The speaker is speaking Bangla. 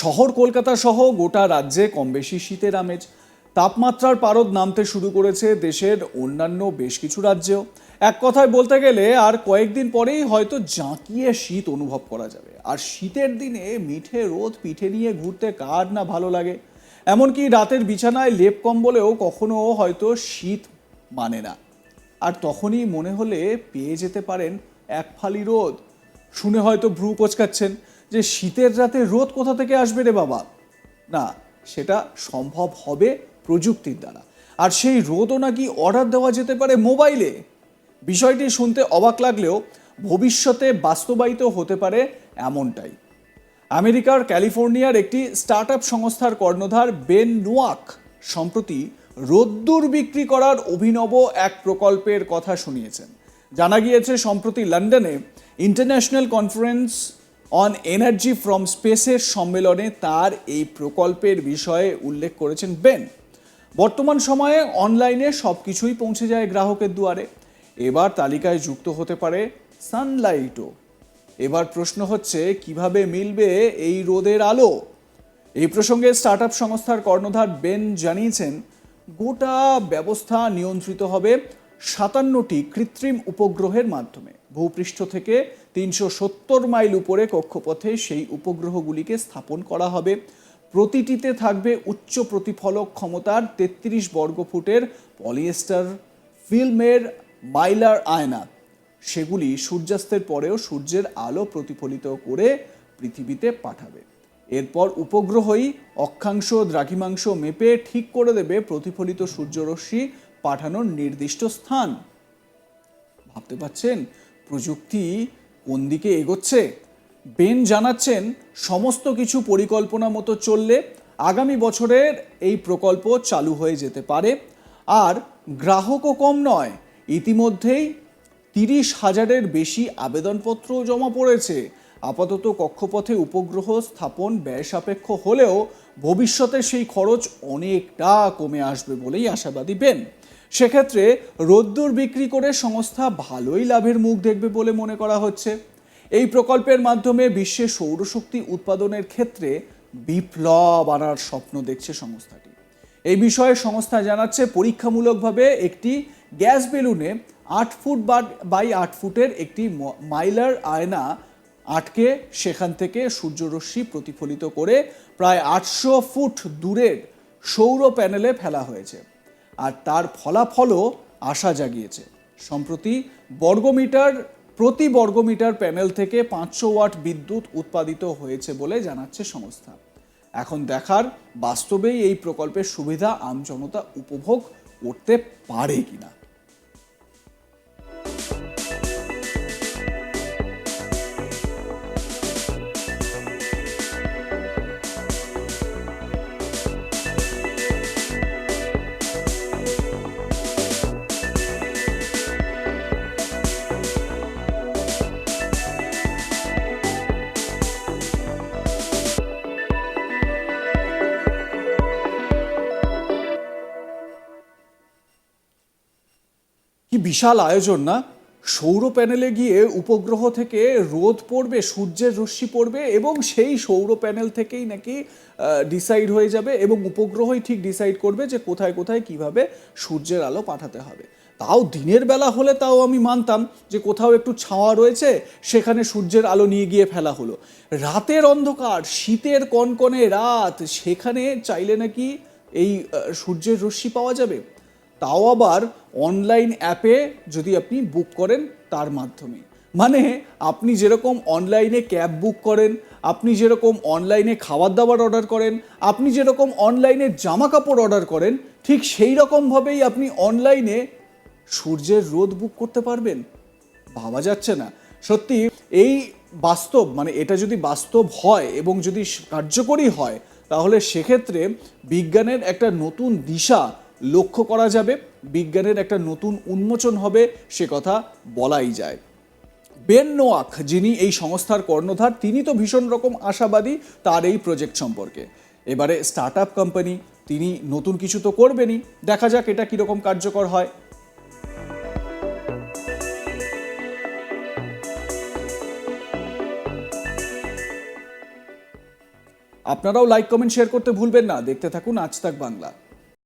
শহর কলকাতা সহ গোটা রাজ্যে কম বেশি শীতের আমেজ। তাপমাত্রার পারদ নামতে শুরু করেছে দেশের অন্যান্য বেশ কিছু রাজ্যেও। এক কথায় বলতে গেলে আর কয়েকদিন পরেই হয়তো জাঁকিয়ে শীত অনুভব করা যাবে। আর শীতের দিনে মিঠে রোদ পিঠে নিয়ে ঘুরতে কার না ভালো লাগে? এমনকি রাতের বিছানায় লেপ কম্বলেও কখনো হয়তো শীত মানে না। আর তখনই মনে হলে পেয়ে যেতে পারেন এক ফালি রোদ। শুনে হয়তো ভ্রু কোচকাচ্ছেন। যে শীতের রাতে রোদ কোথা থেকে আসবে রে বাবা? না, সেটা সম্ভব হবে প্রযুক্তির দ্বারা। আর সেই রোদও নাকি অর্ডার দেওয়া যেতে পারে মোবাইলে? বিষয়টি শুনতে অবাক লাগলেও ভবিষ্যতে বাস্তবায়িত হতে পারে এমনটাই। আমেরিকার ক্যালিফোর্নিয়ার একটি স্টার্ট সংস্থার কর্ণধার বেন নোয়াক সম্প্রতি রোদ্দুর বিক্রি করার অভিনব এক প্রকল্পের কথা শুনিয়েছেন। জানা গিয়েছে, সম্প্রতি লন্ডনে international conference on energy from স্পেসের সম্মেলনে তার এই প্রকল্পের বিষয়ে উল্লেখ করেছেন বেন। বর্তমান সময়ে অনলাইনে সব কিছুই পৌঁছে যায় গ্রাহকের দুয়ারে। এবার তালিকায় যুক্ত হতে পারে সানলাইটও। এবার প্রশ্ন হচ্ছে, কীভাবে মিলবে এই রোদের আলো? এই প্রসঙ্গে স্টার্ট সংস্থার কর্ণধার বেন জানিয়েছেন, গোটা ব্যবস্থা নিয়ন্ত্রিত হবে সাতান্নটি কৃত্রিম উপগ্রহের মাধ্যমে। ভূপৃষ্ঠ থেকে তিনশো সত্তর মাইল উপরে কক্ষপথে সেই উপগ্রহগুলিকে স্থাপন করা হবে। প্রতিটিতে থাকবে উচ্চ প্রতিফলক ক্ষমতার তেত্রিশ বর্গফুটের পলিয়েস্টার ফিল্মের মাইলার আয়না। সেগুলি সূর্যাস্তের পরেও সূর্যের আলো প্রতিফলিত করে পৃথিবীতে পাঠাবে। এরপর উপগ্রহই অক্ষাংশ দ্রাঘিমাংশ মেপে ঠিক করে দেবে প্রতিফলিত সূর্যরশ্মি পাঠানোর নির্দিষ্ট স্থান। ভাবতে পারছেন প্রযুক্তি কোন দিকে এগোচ্ছে? বেন জানাচ্ছেন, সমস্ত কিছু পরিকল্পনা মতো চললে আগামী বছরের এই প্রকল্প চালু হয়ে যেতে পারে। আর গ্রাহকও কম নয়, ইতিমধ্যেই তিরিশ হাজারের বেশি আবেদনপত্র জমা পড়েছে। আপাতত কক্ষপথে উপগ্রহ স্থাপন ব্যয় সাপেক্ষ হলেও ভবিষ্যতে সেই খরচ অনেকটা কমে আসবে বলেই আশাবাদী বেন। সেক্ষেত্রে রোদ্দুর বিক্রি করে সংস্থা ভালোই লাভের মুখ দেখবে বলে মনে করা হচ্ছে। এই প্রকল্পের মাধ্যমে বিশ্বে সৌরশক্তি উৎপাদনের ক্ষেত্রে বিপ্লব আনার স্বপ্ন দেখছে সংস্থাটি। এই বিষয়ে সংস্থা জানাচ্ছে, পরীক্ষামূলকভাবে একটি গ্যাস বেলুনে আট ফুট বাই আট ফুটের একটি মাইলার আয়না আটকে সেখান থেকে সূর্যরশ্মি প্রতিফলিত করে প্রায় আটশো ফুট দূরের সৌর প্যানেলে ফেলা হয়েছে। আর তার ফলাফলও আশা জাগিয়েছে। সম্প্রতি বর্গমিটার, প্রতি বর্গমিটার প্যানেল থেকে পাঁচশো ওয়াট বিদ্যুৎ উৎপাদিত হয়েছে বলে জানাচ্ছে সংস্থা। এখন দেখার বাস্তবেই এই প্রকল্পের সুবিধা, আমজনতা উপভোগ করতে পারে কিনা। কি বিশাল আয়োজন না? সৌর প্যানেলে গিয়ে উপগ্রহ থেকে রোদ পড়বে, সূর্যের রশ্মি পড়বে এবং সেই সৌর প্যানেল থেকেই নাকি ডিসাইড হয়ে যাবে এবং উপগ্রহই ঠিক ডিসাইড করবে যে কোথায় কোথায় কীভাবে সূর্যের আলো পাঠাতে হবে। তাও দিনের বেলা হলে তাও আমি মানতাম যে কোথাও একটু ছাওয়া রয়েছে, সেখানে সূর্যের আলো নিয়ে গিয়ে ফেলা হলো। রাতের অন্ধকার, শীতের কনকনে রাত, সেখানে চাইলে নাকি এই সূর্যের রশ্মি পাওয়া যাবে? তাও আবার অনলাইন অ্যাপে যদি আপনি বুক করেন তার মাধ্যমে। মানে আপনি যেরকম অনলাইনে ক্যাব বুক করেন, আপনি যেরকম অনলাইনে খাবার দাবার অর্ডার করেন, আপনি যেরকম অনলাইনে জামা কাপড় অর্ডার করেন, ঠিক সেই রকমভাবেই আপনি অনলাইনে সূর্যের রোদ বুক করতে পারবেন। ভাবা যাচ্ছে না। সত্যি, এই বাস্তব মানে এটা যদি বাস্তব হয় এবং যদি কার্যকরী হয়, তাহলে সেক্ষেত্রে বিজ্ঞানের একটা নতুন দিশা লক্ষ্য করা যাবে, বিজ্ঞানের একটা নতুন উন্মোচন হবে, সে কথা বলাই যায়। বেন নোয়াক, যিনি এই সংস্থার কর্ণধার, তিনি তো ভীষণ রকম আশাবাদী তার এই প্রজেক্ট সম্পর্কে। এবারে স্টার্ট আপ কোম্পানি, তিনি নতুন কিছু তো করবেনই, দেখা যাক এটা কীরকম কার্যকর হয়। আপনারাও লাইক, কমেন্ট, শেয়ার করতে ভুলবেন না। দেখতে থাকুন আজ তাক বাংলা।